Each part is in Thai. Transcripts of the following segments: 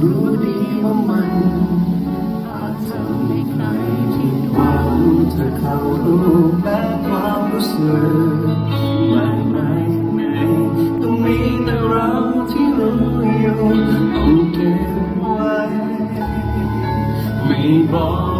รู้ดีว่ามันอาจจะมีใครผิดหวังเธอเข้ารู้แบบความรู้สึกม่ไม่ไม่ต้องมีแต่เราที่รู้อยู่ต้องเก็บไว้ไม่บอก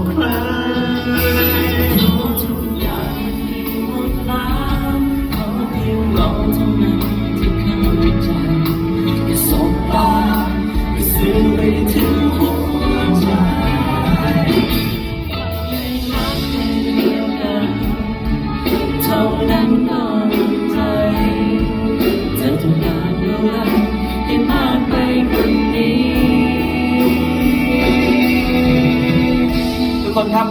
คนครับ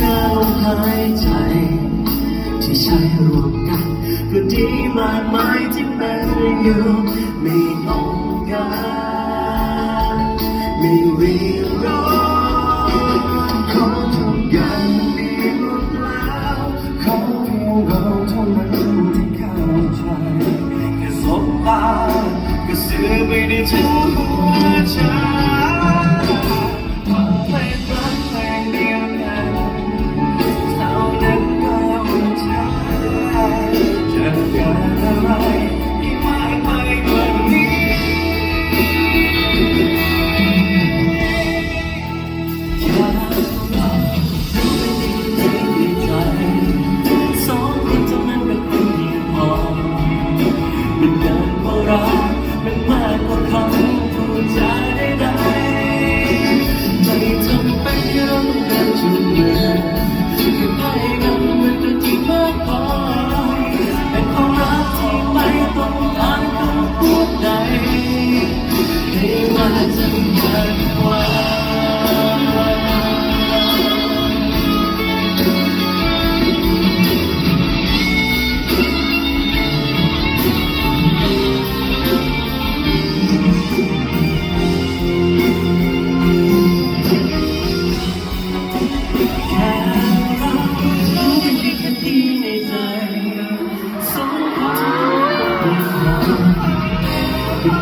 ก้าวหายใจ ที่ใช้รวมกัน ก็ดีมากมายที่เป็นอยู่ไม่ต้องการไม่รีบร้อ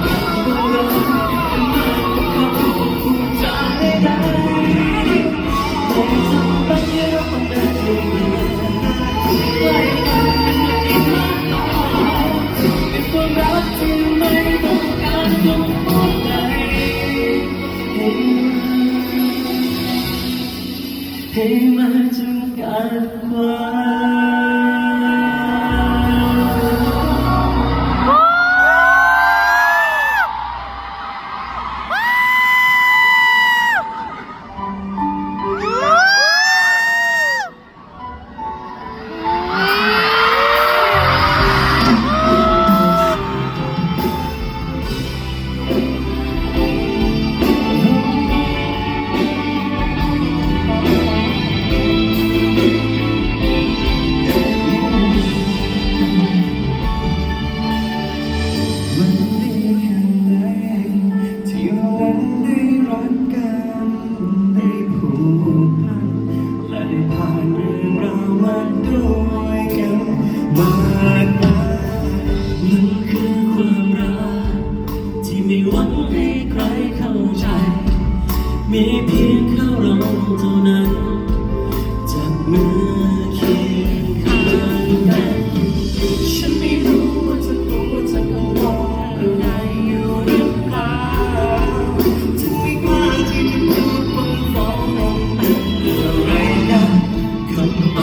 Oh,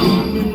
Amen.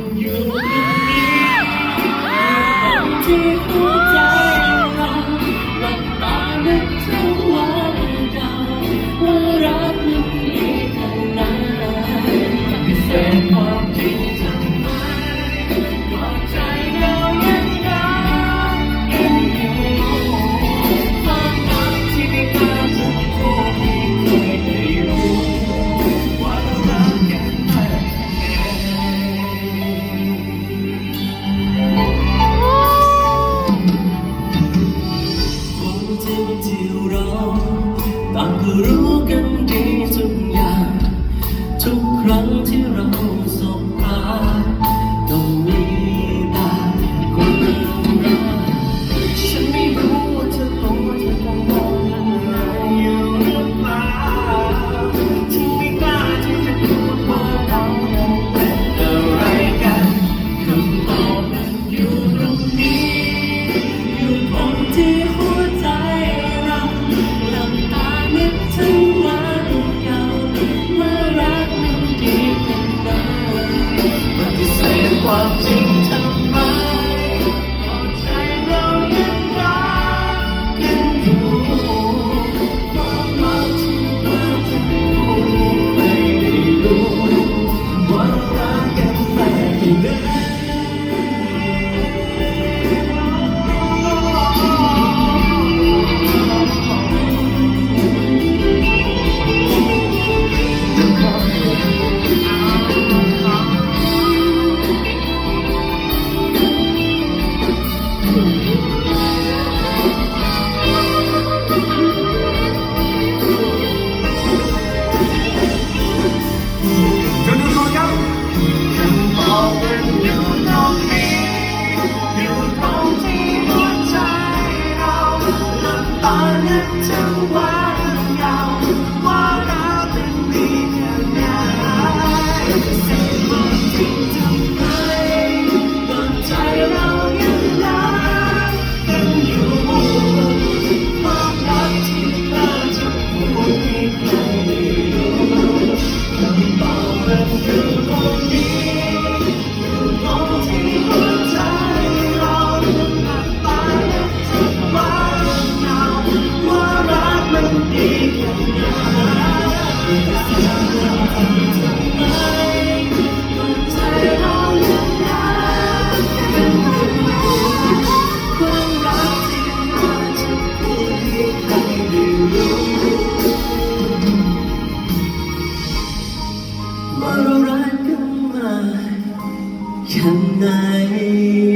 尘埃